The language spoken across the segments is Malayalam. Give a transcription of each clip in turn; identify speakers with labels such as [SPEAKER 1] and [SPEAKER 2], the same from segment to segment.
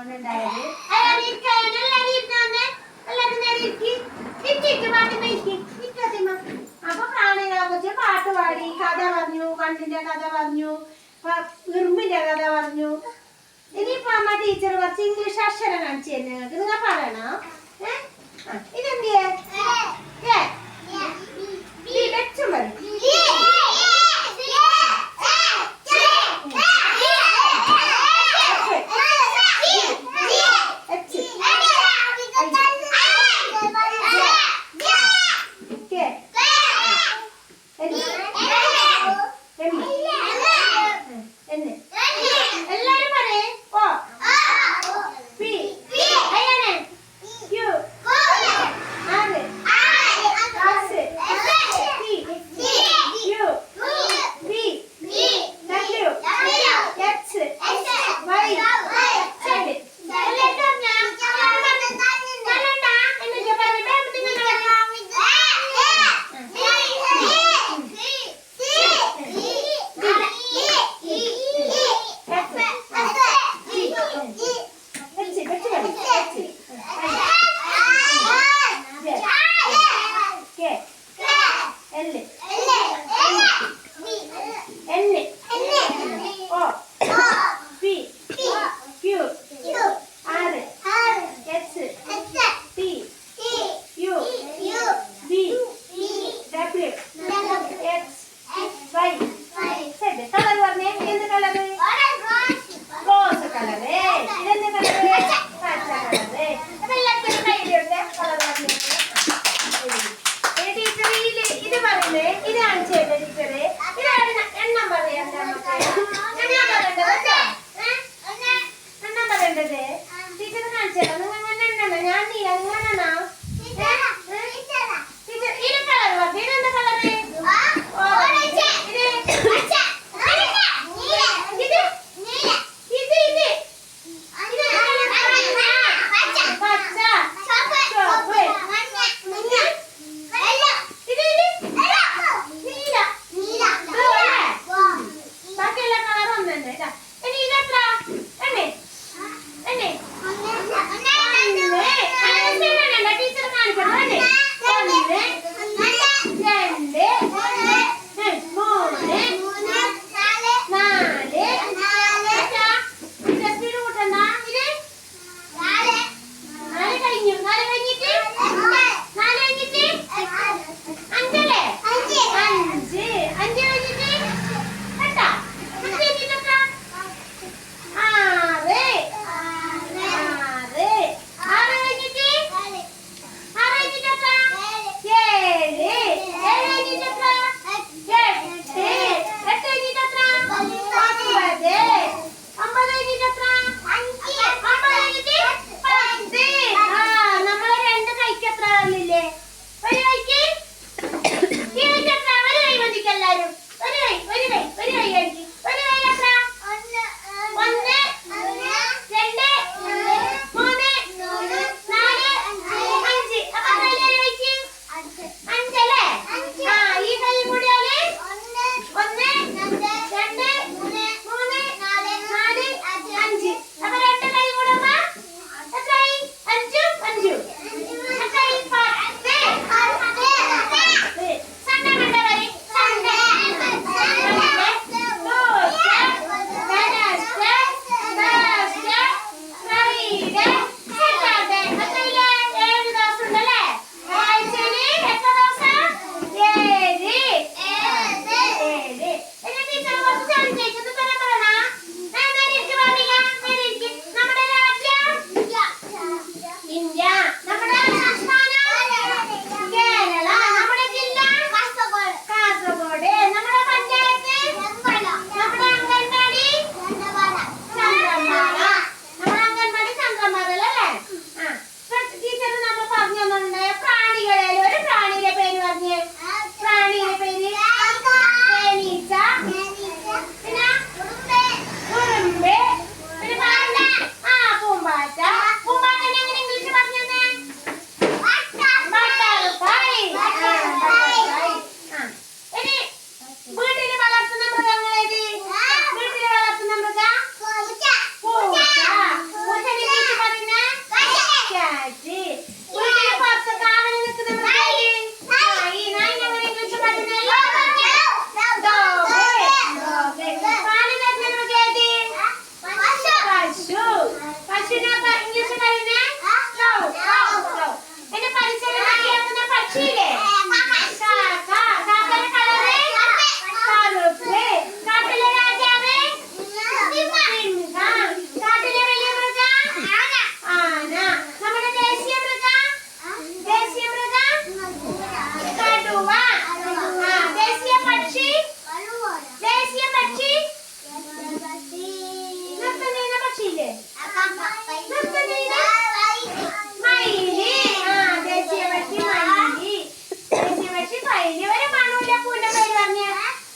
[SPEAKER 1] അതുകൊണ്ട് ഉണ്ടായത്. അപ്പൊ പ്രാണികളെ കുറിച്ച് പാട്ട് പാടി. കഥ പറഞ്ഞു. കണ്ണിന്റെ കഥ പറഞ്ഞു. ഉറുമ്പിന്റെ കഥ പറഞ്ഞു. ഇനിയിപ്പോ അമ്മ ടീച്ചർ കുറച്ച് ഇംഗ്ലീഷ് അക്ഷരം കാണിച്ചു തന്നെ നിങ്ങൾക്ക് നിങ്ങൾ പറയണോ? ഏ? ആ, ഇതെന്തിയെ? വെച്ചും മതി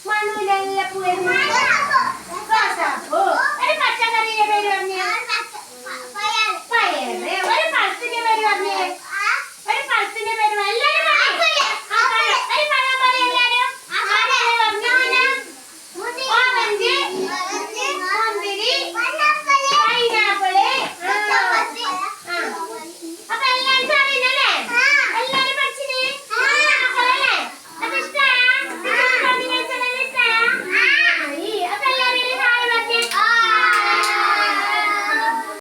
[SPEAKER 1] Manuela la puede